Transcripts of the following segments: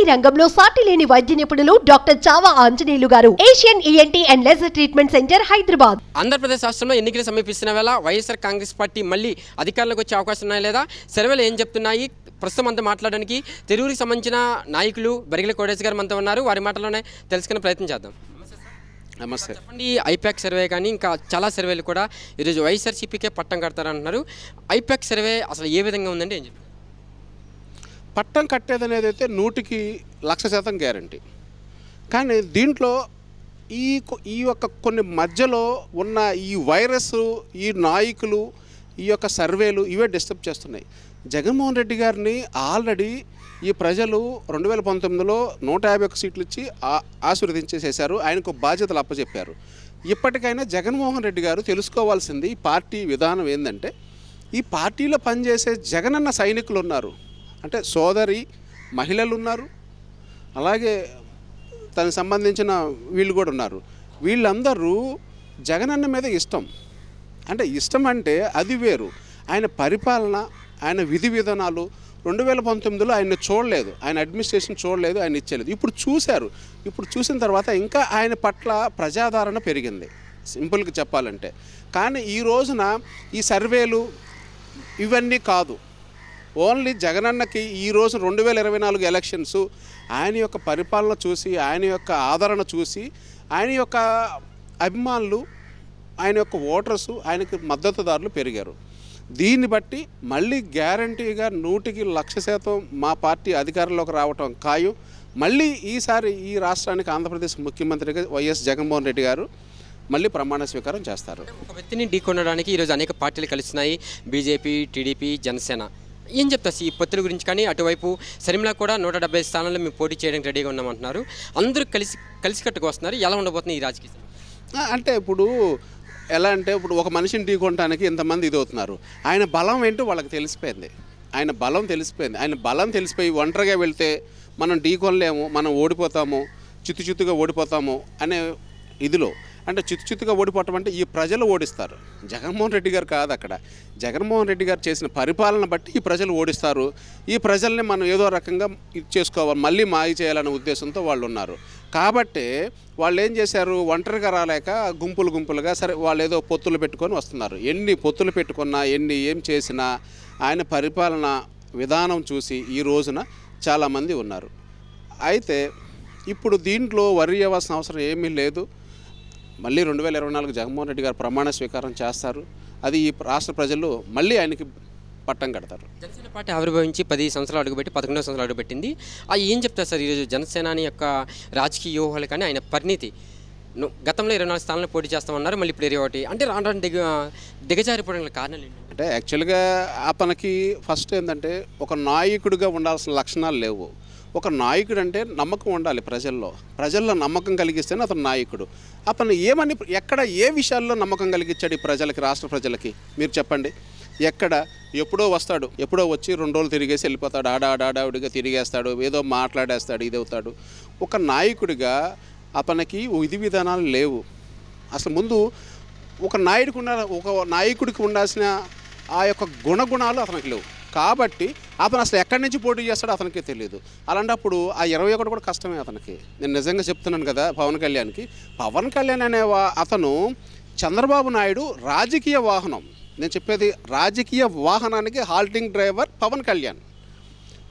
ENT రంగంలో సాటి లేని వైద్య నిపుణులు డాక్టర్ చావా ఆంజనేయులు గారు. Asian ENT and laser treatment centre Hyderabad. Andhra Pradesh రాష్ట్రంలో ఎన్నికలు సమీపిస్తున్న వేళ వైఎస్ఆర్ కాంగ్రెస్ పార్టీ మళ్ళీ అధికారంలోకి వచ్చే అవకాశం ఉన్నాయా లేదా? సర్వేలు ఏం చెప్తున్నాయి? ప్రస్తుతం అంతా మాట్లాడడానికి తెలుగుకి సంబంధించిన నాయకులు బరిగిల కోడేశ్ గారు మనతో ఉన్నారు. వారి మాటలోనే తెలుసుకునే ప్రయత్నం చేద్దాం. నమస్తే. చెప్పండి ఐపాక్ సర్వే కానీ ఇంకా చాలా సర్వేలు కూడా ఈరోజు వైఎస్ఆర్సీపీకే పట్టం కడతారంటున్నారు. ఐపాక్ సర్వే అసలు ఏ విధంగా ఉందండి ఏం చెప్తారు? పట్టం కట్టేది అనేది అయితే నూటికి లక్ష శాతం గ్యారంటీ. కానీ దీంట్లో ఈ ఈ యొక్క కొన్ని మధ్యలో ఉన్న ఈ వైరస్ ఈ నాయకులు ఈ యొక్క సర్వేలు ఇవే డిస్టర్బ్ చేస్తున్నాయి. జగన్మోహన్ రెడ్డి గారిని ఆల్రెడీ ఈ ప్రజలు రెండు వేల పంతొమ్మిదిలో నూట యాభై ఒక్క సీట్లు ఇచ్చి ఆ- ఆశీర్వదించేసేశారు. ఆయనకు బాధ్యతలు అప్పచెప్పారు ఇప్పటికైనా జగన్మోహన్ రెడ్డి గారు తెలుసుకోవాల్సింది ఈ పార్టీ విధానం ఏంటంటే ఈ పార్టీలో పనిచేసే జగనన్న సైనికులు ఉన్నారు అంటే సోదరి మహిళలు ఉన్నారు అలాగే తనకు సంబంధించిన వీళ్ళు కూడా ఉన్నారు. వీళ్ళందరూ జగనన్న మీద ఇష్టం. అంటే ఇష్టం అంటే అది వేరు. ఆయన పరిపాలన ఆయన విధి విధానాలు రెండు వేల పంతొమ్మిదిలో ఆయన చూడలేదు. ఆయన అడ్మినిస్ట్రేషన్ చూడలేదు ఆయన ఇచ్చేలేదు. ఇప్పుడు చూశారు. ఇప్పుడు చూసిన తర్వాత ఇంకా ఆయన పట్ల ప్రజాదరణ పెరిగింది. సింపుల్గా చెప్పాలంటే. కానీ ఈ రోజున ఈ సర్వేలు ఇవన్నీ కాదు. ఓన్లీ జగనన్నకి ఈ రోజు రెండు వేల ఇరవై నాలుగు ఎలక్షన్స్ ఆయన యొక్క పరిపాలన చూసి ఆయన యొక్క ఆదరణ చూసి ఆయన యొక్క అభిమానులు ఆయన యొక్క ఓటర్స్ ఆయనకి మద్దతుదారులు పెరిగారు. దీన్ని బట్టి మళ్ళీ గ్యారంటీగా నూటికి లక్ష శాతం మా పార్టీ అధికారంలోకి రావటం ఖాయం. మళ్ళీ ఈసారి ఈ రాష్ట్రానికి ఆంధ్రప్రదేశ్ ముఖ్యమంత్రిగా వైఎస్ జగన్మోహన్ రెడ్డి గారు మళ్ళీ ప్రమాణ స్వీకారం చేస్తారు. ఒక వ్యక్తిని ఢీకొనడానికి ఈరోజు అనేక పార్టీలు కలుస్తున్నాయి బీజేపీ టీడీపీ జనసేన. ఏం చెప్తారు ఈ పొత్తుల గురించి? కానీ అటువైపు శర్మిల కూడా నూట డెబ్బై స్థానాల్లో మేము పోటీ చేయడానికి రెడీగా ఉన్నామంటున్నారు. అందరూ కలిసి కలిసికట్టుకు వస్తున్నారు. ఎలా ఉండబోతుంది ఈ రాజకీయ అంటే ఇప్పుడు ఎలా అంటే ఇప్పుడు ఒక మనిషిని ఢీకొనడానికి ఇంతమంది ఇది అవుతున్నారు ఆయన బలం ఏంటో వాళ్ళకి తెలిసిపోయింది. ఆయన బలం తెలిసిపోయింది. ఆయన బలం తెలిసిపోయి ఒంటరిగా వెళ్తే మనం ఢీకొనలేము మనం ఓడిపోతాము చిత్తు చిత్తుగా ఓడిపోతాము అనే ఇదిలో అంటే చిత్తు చిత్తుగా ఓడిపోవటం అంటే ఈ ప్రజలు ఓడిస్తారు. జగన్మోహన్ రెడ్డి గారు కాదు అక్కడ. జగన్మోహన్ రెడ్డి గారు చేసిన పరిపాలన బట్టి ఈ ప్రజలు ఓడిస్తారు. ఈ ప్రజల్ని మనం ఏదో రకంగా ఇది చేసుకోవాలి మళ్ళీ మాయ చేయాలనే ఉద్దేశంతో వాళ్ళు ఉన్నారు. కాబట్టి వాళ్ళు ఏం చేశారు? ఒంటరిగా రాలేక గుంపులు గుంపులుగా సరే వాళ్ళు ఏదో పొత్తులు పెట్టుకొని వస్తున్నారు. ఎన్ని పొత్తులు పెట్టుకున్నా ఎన్ని ఏం చేసినా ఆయన పరిపాలన విధానం చూసి ఈ రోజున చాలామంది ఉన్నారు. అయితే ఇప్పుడు దీంట్లో వరి అవ్వాల్సిన అవసరం ఏమీ లేదు. మళ్ళీ రెండు వేల ఇరవై నాలుగు జగన్మోహన్ రెడ్డి గారు ప్రమాణ స్వీకారం చేస్తారు. అది ఈ రాష్ట్ర ప్రజలు మళ్ళీ ఆయనకి పట్టం కడతారు. జనసేన పార్టీ ఆవిర్భవించి పది సంవత్సరాలు అడుగుపెట్టి పదకొండవ సంవత్సరాలు అడుగుపెట్టింది. ఏం చెప్తారు సార్ ఈరోజు జనసేనాని యొక్క రాజకీయ వ్యూహాలు కానీ ఆయన పరిణితి? గతంలో ఇరవై నాలుగు స్థానాల్లో పోటీ చేస్తామన్నారు మళ్ళీ ఇప్పుడు ఇరవై ఒకటి. అంటే రాను రాను దిగ దిగజారిపోవడం గల కారణాలు ఏంటి? అంటే యాక్చువల్గా అతనికి ఫస్ట్ ఏంటంటే ఒక నాయకుడిగా ఉండాల్సిన లక్షణాలు లేవు. ఒక నాయకుడు అంటే నమ్మకం ఉండాలి ప్రజల్లో. ప్రజల్లో నమ్మకం కలిగిస్తేనే అతను నాయకుడు. అతను ఏమని ఎక్కడ ఏ విషయాల్లో నమ్మకం కలిగించాడు ఈ ప్రజలకి రాష్ట్ర ప్రజలకి? మీరు చెప్పండి. ఎక్కడ ఎప్పుడో వస్తాడు. ఎప్పుడో వచ్చి రెండు రోజులు తిరిగేసి వెళ్ళిపోతాడు. ఆడ ఆడావిడిగా తిరిగేస్తాడు. ఏదో మాట్లాడేస్తాడు ఇది అవుతాడు ఒక నాయకుడిగా అతనికి విధి విధానాలు లేవు. అసలు ముందు ఒక నాయకుడికి ఉండ ఒక నాయకుడికి ఉండాల్సిన ఆ యొక్క గుణగుణాలు అతనికి లేవు. కాబట్టి అతను అసలు ఎక్కడి నుంచి పోటీ చేస్తాడో అతనికి తెలియదు అలాంటప్పుడు ఆ ఇరవై ఒకటి కూడా కష్టమే అతనికి. నేను నిజంగా చెప్తున్నాను కదా పవన్ కళ్యాణ్కి. పవన్ కళ్యాణ్ అనే వా- అతను చంద్రబాబు నాయుడు రాజకీయ వాహనం. నేను చెప్పేది రాజకీయ వాహనానికి halting driver Pawan Kalyan.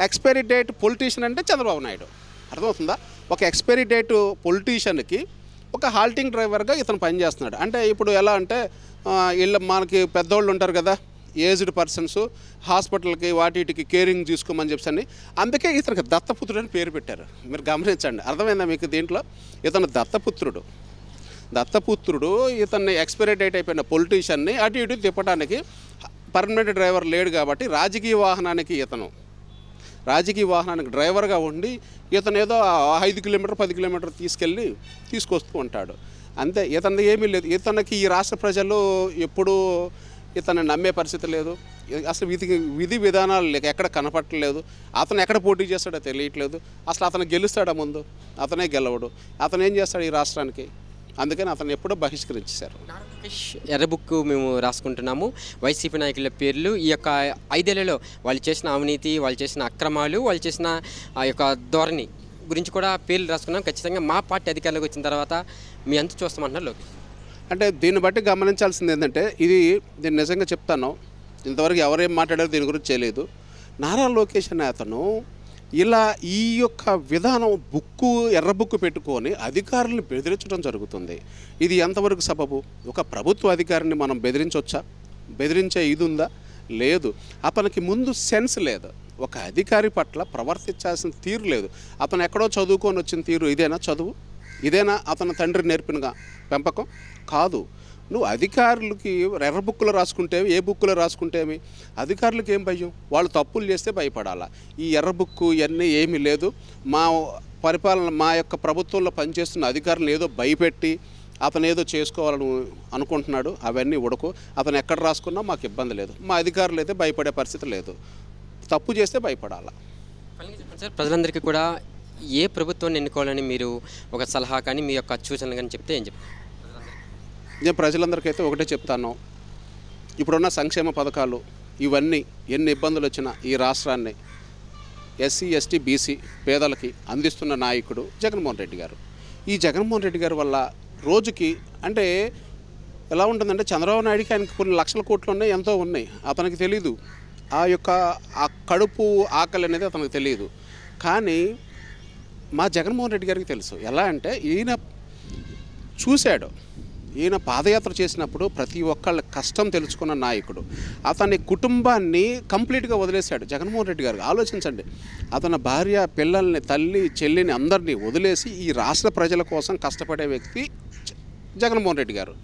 Expiry date politician అంటే చంద్రబాబు నాయుడు. అర్థమవుతుందా? ఒక ఎక్స్పైరీ డేట్ పొలిటీషియన్కి ఒక హాల్టింగ్ డ్రైవర్గా ఇతను పనిచేస్తున్నాడు. అంటే ఇప్పుడు ఎలా అంటే వీళ్ళు వీళ్ళ మనకి పెద్దోళ్ళు ఉంటారు కదా ఏజ్డ్ పర్సన్స్ హాస్పిటల్కి వాటికి కేరింగ్ తీసుకోమని చెప్పండి అందుకే ఇతనికి దత్తపుత్రుడు అని పేరు పెట్టారు. మీరు గమనించండి. అర్థమైందా మీకు దీంట్లో? ఇతను దత్తపుత్రుడు. దత్తపుత్రుడు ఇతన్ని ఎక్స్పైరీ డేట్ అయిపోయిన పొలిటీషియన్ని అటు ఇటు తిప్పడానికి పర్మనెంట్ డ్రైవర్ లేడు కాబట్టి రాజకీయ వాహనానికి ఇతను. రాజకీయ వాహనానికి డ్రైవర్గా ఉండి ఇతను ఏదో ఐదు కిలోమీటర్ పది కిలోమీటర్ తీసుకెళ్ళి తీసుకొస్తూ ఉంటాడు. అంతే. ఇతను ఏమీ లేదు. ఇతనికి ఈ రాష్ట్ర ప్రజలు ఎప్పుడూ ఇతను నమ్మే పరిస్థితి లేదు. అసలు విధి విధి విధానాలు లేక ఎక్కడ కనపట్టలేదు అతను ఎక్కడ పోటీ చేస్తాడో తెలియట్లేదు. అసలు అతను గెలుస్తాడా ముందు? అతనే గెలవడు. అతను ఏం చేస్తాడు ఈ రాష్ట్రానికి? అందుకని అతను ఎప్పుడో బహిష్కరించేశారు. నారా ఎర్ర బుక్ మేము రాసుకుంటున్నాము. వైసీపీ నాయకుల పేర్లు ఈ యొక్క ఐదేళ్ళలో వాళ్ళు చేసిన అవినీతి వాళ్ళు చేసిన అక్రమాలు వాళ్ళు చేసిన ఆ యొక్క ధోరణి గురించి కూడా పేర్లు రాసుకున్నాం. ఖచ్చితంగా మా పార్టీ అధికారంలోకి వచ్చిన తర్వాత మీ అంత చూస్తామంటున్నారు లోకేష్. అంటే దీన్ని బట్టి గమనించాల్సింది ఏంటంటే ఇది నేను నిజంగా చెప్తాను. ఇంతవరకు ఎవరేం మాట్లాడారో దీని గురించి తెలియదు. నారా లోకేష్ అనే అతను ఇలా ఈ యొక్క విధానం బుక్కు ఎర్ర బుక్కు పెట్టుకొని అధికారులను బెదిరించడం జరుగుతుంది. ఇది ఎంతవరకు సబబు? ఒక ప్రభుత్వ అధికారిని మనం బెదిరించవచ్చా బెదిరించే ఇది ఉందా? లేదు. అతనికి ముందు సెన్స్ లేదు. ఒక అధికారి పట్ల ప్రవర్తించాల్సిన తీరు లేదు. అతను ఎక్కడో చదువుకొని వచ్చిన తీరు ఇదేనా చదువు? ఇదేనా అతని తండ్రి నేర్పిన పెంపకం? కాదు. నువ్వు అధికారులకి ఎర్ర బుక్కులో రాసుకుంటేవి ఏ బుక్కులో రాసుకుంటేమి అధికారులకు ఏం భయం? వాళ్ళు తప్పులు చేస్తే భయపడాలా? ఈ ఎర్ర బుక్కు ఇవన్నీ ఏమీ లేదు. మా పరిపాలన మా యొక్క ప్రభుత్వంలో పనిచేస్తున్న అధికారులను ఏదో భయపెట్టి అతను ఏదో చేసుకోవాలని అనుకుంటున్నాడు. అవన్నీ ఉడకు. అతను ఎక్కడ రాసుకున్నా మాకు ఇబ్బంది లేదు. మా అధికారులు అయితే భయపడే పరిస్థితి లేదు. తప్పు చేస్తే భయపడాలా? సార్ ప్రజలందరికీ కూడా ఏ ప్రభుత్వాన్ని ఎన్నుకోవాలని మీరు ఒక సలహా కానీ మీ యొక్క సూచనలు కానీ చెప్తే ఏం చెప్తారు? నేను ప్రజలందరికైతే ఒకటే చెప్తాను. ఇప్పుడున్న సంక్షేమ పథకాలు ఇవన్నీ ఎన్ని ఇబ్బందులు వచ్చినా ఈ రాష్ట్రాన్ని ఎస్సీ ఎస్టీ బీసీ పేదలకి అందిస్తున్న నాయకుడు జగన్మోహన్ రెడ్డి గారు. ఈ జగన్మోహన్ రెడ్డి గారి వల్ల రోజుకి అంటే ఎలా ఉంటుందంటే చంద్రబాబు నాయుడికి ఆయనకి కొన్ని లక్షల కోట్లు ఉన్నాయి ఎంతో ఉన్నాయి. అతనికి తెలీదు. ఆ యొక్క ఆ కడుపు ఆకలి అనేది అతనికి తెలియదు కానీ మా జగన్మోహన్ రెడ్డి గారికి తెలుసు. ఎలా అంటే ఈయన చూశాడు. ఈయన పాదయాత్ర చేసినప్పుడు ప్రతి ఒక్కళ్ళ కష్టం తెలుసుకున్న నాయకుడు. అతని కుటుంబాన్ని కంప్లీట్గా వదిలేశాడు జగన్మోహన్ రెడ్డి గారు. ఆలోచించండి. అతని భార్య పిల్లల్ని తల్లి చెల్లిని అందరినీ వదిలేసి ఈ రాష్ట్ర ప్రజల కోసం కష్టపడే వ్యక్తి జ- జగన్మోహన్ రెడ్డి గారు.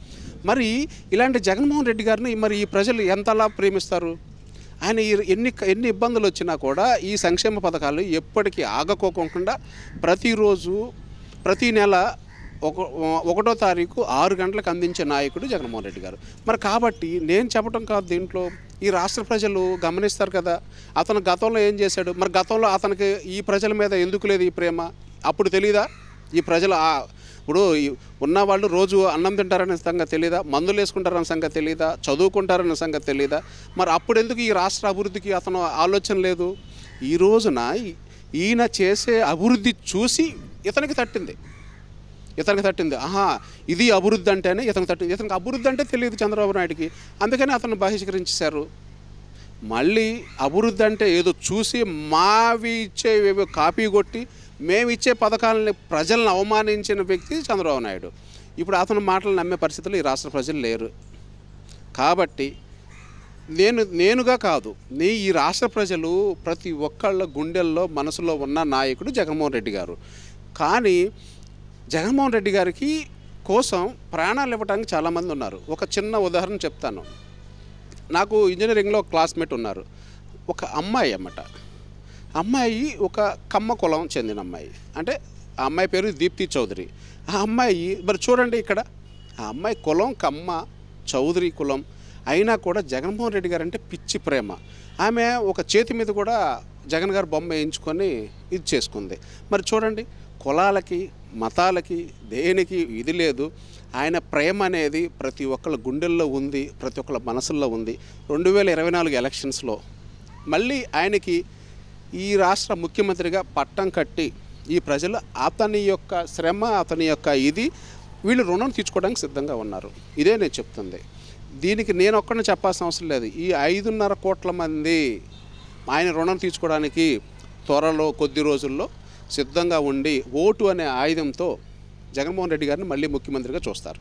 మరి ఇలాంటి జగన్మోహన్ రెడ్డి గారిని మరి ఈ ప్రజలు ఎంతలా ప్రేమిస్తారు? ఆయన ఈ ఎన్ని ఎన్ని ఇబ్బందులు వచ్చినా కూడా ఈ సంక్షేమ పథకాలు ఎప్పటికీ ఆగకోకుండా ప్రతిరోజు ప్రతి నెల ఒక ఒకటో తారీఖు ఆరు గంటలకు అందించే నాయకుడు జగన్మోహన్ రెడ్డి గారు. మరి కాబట్టి నేను చెప్పడం కాదు దీంట్లో. ఈ రాష్ట్ర ప్రజలు గమనిస్తారు కదా. అతను గతంలో ఏం చేశాడు? మరి గతంలో అతనికి ఈ ప్రజల మీద ఎందుకు లేదు ఈ ప్రేమ? అప్పుడు తెలీదా? ఈ ప్రజలు ఆ- ఇప్పుడు ఉన్నవాళ్ళు ఉన్న వాళ్ళు రోజు అన్నం తింటారనే సంగతి తెలీదా? మందులు వేసుకుంటారనే సంగతి తెలీదా? చదువుకుంటారనే సంగతి తెలీదా? మరి అప్పుడు ఎందుకు ఈ రాష్ట్ర అభివృద్ధికి అతను ఆలోచన లేదు? ఈ రోజున ఈయన చేసే అభివృద్ధి చూసి ఇతనికి తట్టింది. ఇతనికి తట్టింది. ఆహా ఇది అభివృద్ధి అంటేనే ఇతనికి తట్టింది. ఇతనికి అభివృద్ధి అంటే తెలియదు చంద్రబాబు నాయుడికి. అందుకని అతను బహిష్కరించేశారు. మళ్ళీ అభివృద్ధి అంటే ఏదో చూసి మావి ఇచ్చే కాపీ కొట్టి మేము ఇచ్చే పథకాలని ప్రజలను అవమానించిన వ్యక్తి చంద్రబాబు నాయుడు. ఇప్పుడు అతని మాటలు నమ్మే పరిస్థితులు ఈ రాష్ట్ర ప్రజలు లేరు. కాబట్టి నేను నేనుగా కాదు నీ ఈ రాష్ట్ర ప్రజలు ప్రతి ఒక్కళ్ళ గుండెల్లో మనసులో ఉన్న నాయకుడు జగన్మోహన్ రెడ్డి గారు. కానీ జగన్మోహన్ రెడ్డి గారికి కోసం ప్రాణాలు ఇవ్వడానికి చాలామంది ఉన్నారు. ఒక చిన్న ఉదాహరణ చెప్తాను. నాకు ఇంజనీరింగ్లో క్లాస్మేట్ ఉన్నారు. ఒక అమ్మాయి అన్నమాట. అమ్మాయి ఒక కమ్మ కులం చెందిన అమ్మాయి. అంటే ఆ అమ్మాయి పేరు దీప్తి చౌదరి. ఆ అమ్మాయి మరి చూడండి ఇక్కడ. ఆ అమ్మాయి కులం కమ్మ చౌదరి కులం. అయినా కూడా జగన్మోహన్ రెడ్డి గారు అంటే పిచ్చి ప్రేమ. ఆమె ఒక చేతి మీద కూడా జగన్ గారు బొమ్మ వేయించుకొని ఇది చేసుకుంది. మరి చూడండి కులాలకి మతాలకి దేనికి ఇది లేదు. ఆయన ప్రేమ అనేది ప్రతి ఒక్కళ్ళ గుండెల్లో ఉంది ప్రతి ఒక్కళ్ళ మనసుల్లో ఉంది. రెండు వేల ఇరవై నాలుగు ఎలక్షన్స్లో మళ్ళీ ఆయనకి ఈ రాష్ట్ర ముఖ్యమంత్రిగా పట్టం కట్టి ఈ ప్రజలు అతని యొక్క శ్రమ అతని యొక్క ఇది వీళ్ళు రుణం తీర్చుకోవడానికి సిద్ధంగా ఉన్నారు. ఇదే నేను చెప్తుంది. దీనికి నేను ఒక్కడిని చెప్పాల్సిన అవసరం లేదు. ఈ ఐదున్నర కోట్ల మంది ఆయన రుణం తీర్చుకోవడానికి త్వరలో కొద్ది రోజుల్లో సిద్ధంగా ఉండి ఓటు అనే ఆయుధంతో జగన్మోహన్ రెడ్డి గారిని మళ్ళీ ముఖ్యమంత్రిగా చూస్తారు.